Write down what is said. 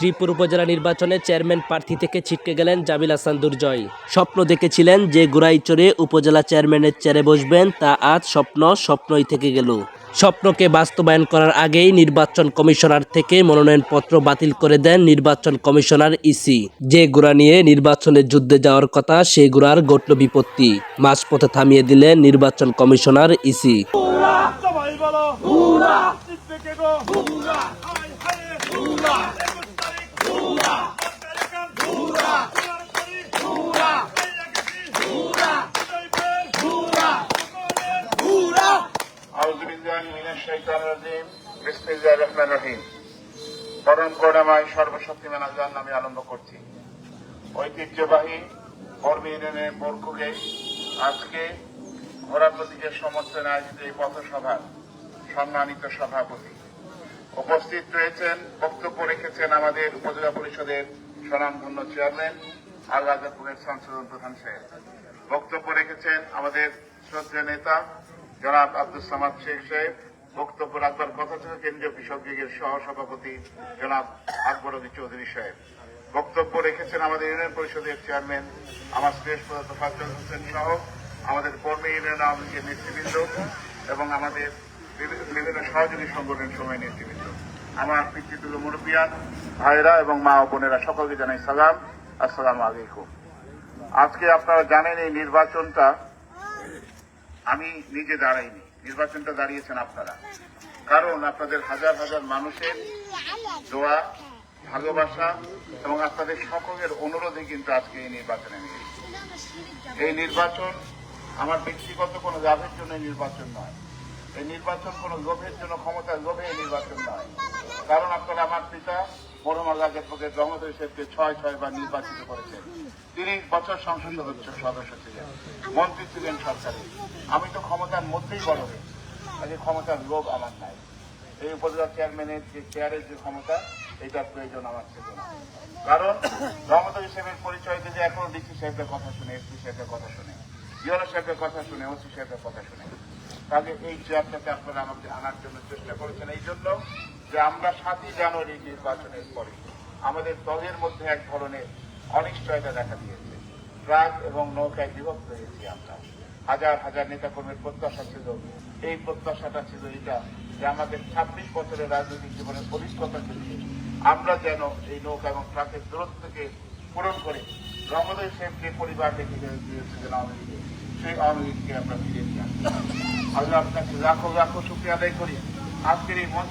শ্রীপুর উপজেলা নির্বাচনে চেয়ারম্যান প্রার্থী থেকে ছিটকে গেলেন জামিল হাসান দুর্জয়। স্বপ্ন দেখেছিলেন যে গোড়াইচড়ে উপজেলা চেয়ারম্যানের চেয়ারে বসবেন, তা আজ স্বপ্ন, স্বপ্নই থেকে গেল। স্বপ্নকে বাস্তবায়ন করার আগেই নির্বাচন কমিশনার থেকে মনোনয়নপত্র বাতিল করে দেন নির্বাচন কমিশনার ইসি। যে গোড়া নিয়ে নির্বাচনের যুদ্ধে যাওয়ার কথা সেই গোড়ার ঘটল বিপত্তি। মাঝপথে থামিয়ে দিলেন নির্বাচন কমিশনার ইসি। সম্মানিত সভাপতি। উপস্থিত রয়েছেন, বক্তব্য রেখেছেন আমাদের উপজেলা পরিষদের স্বনামধন্য চেয়ারম্যান আল রাজাপুরের সংশোধন প্রধান সাহেব। বক্তব্য রেখেছেন আমাদের শ্রদ্ধেয় নেতা জনাব আব্দুল সামাদ শেখ সাহেব, বক্তব্য রাখবার কথা ছিল কেন্দ্রীয় কৃষক লীগের সহ সভাপতি জনাব আকবর আলী চৌধুরী সাহেব। বক্তব্য রেখেছেন আমাদের ইউনিয়ন পরিষদের চেয়ারম্যান, আমার শ্রেষ্ঠ পদার্থ ফাজল হোসেন সহ আমাদের কর্মী ইউনিয়ন আওয়ামী লীগের নেতৃবৃন্দ এবং আমাদের বিভিন্ন সহযোগী সংগঠন সময় নেতৃবৃন্দ। আমার পিতৃতুল্য মুরব্বিয়ান ভাইরা এবং মা ও বোনেরা, সকলকে জানাই সালাম। আসসালাম আলাইকুম। আজকে আপনারা জানেন এই নির্বাচনটা আমি নিজে দাঁড়াইনি, নির্বাচনটা দাঁড়িয়েছেন আপনারা। কারণ আপনাদের হাজার হাজার মানুষের দোয়া, ভালোবাসা এবং আপনাদের সকলের অনুরোধে কিন্তু আজকে এই নির্বাচনে নিয়েছি এই নির্বাচন আমার ব্যক্তিগত কোনো লাভের জন্য নির্বাচন নয়। এই নির্বাচন কোনো লোভের জন্য ক্ষমতার লোভে এই নির্বাচন নয়। কারণ আপনারা আমার পিতা আল্লাহ পদের রহমত হিসেবে ছয় ছয় বার নির্বাচিত করেছেন। তিরিশ বছর সংসদ সদস্য সদস্য ছিলেন, মন্ত্রী ছিলেন সরকারে আমি তো ক্ষমতার মধ্যেই বড় হয়েছি কাজে ক্ষমতার লোভ আমার নাই। এই উপজেলা চেয়ারম্যানের যে চেয়ারের যে ক্ষমতা, এটার প্রয়োজন আমার ছিল না। কারণ রহমত হিসেবের পরিচয় যদি এখনও ডিসি সাহেবের কথা শুনে, এসপি সাহেবের কথা শুনে ইউনো সাহেবের কথা শুনে, ওসি সাহেবের কথা শুনে। তাহলে এই চেয়ারটাকে আপনারা আমাকে আনার জন্য চেষ্টা করেছেন। এই জন্য যে আমরা সাতই জানুয়ারি নির্বাচনের পরে আমাদের দলের মধ্যে এক ধরনের অনিশ্চয়তা দেখা দিয়েছে। ট্রাক এবং নৌকায় বিভক্ত হয়েছি আমরা। হাজার হাজার নেতাকর্মীর প্রত্যাশা ছিল। এই প্রত্যাশাটা ছিল এটা যে আমাদের ছাব্বিশ বছরের রাজনৈতিক জীবনের অভিজ্ঞতাকে দিয়ে আমরা যেন এই নৌকা এবং ট্রাকের দূরত্বকে পূরণ করে রমদয় সাহেবকে পরিবার রেখে দিয়েছিলেন আওয়ামী লীগে সেই আওয়ামী লীগকে আমরা ফিরে নিয়ে আসি আল্লাহ আপনাকে লাখো লাখো শুক্রিয়া আদায় করি। আজকের এই মঞ্চে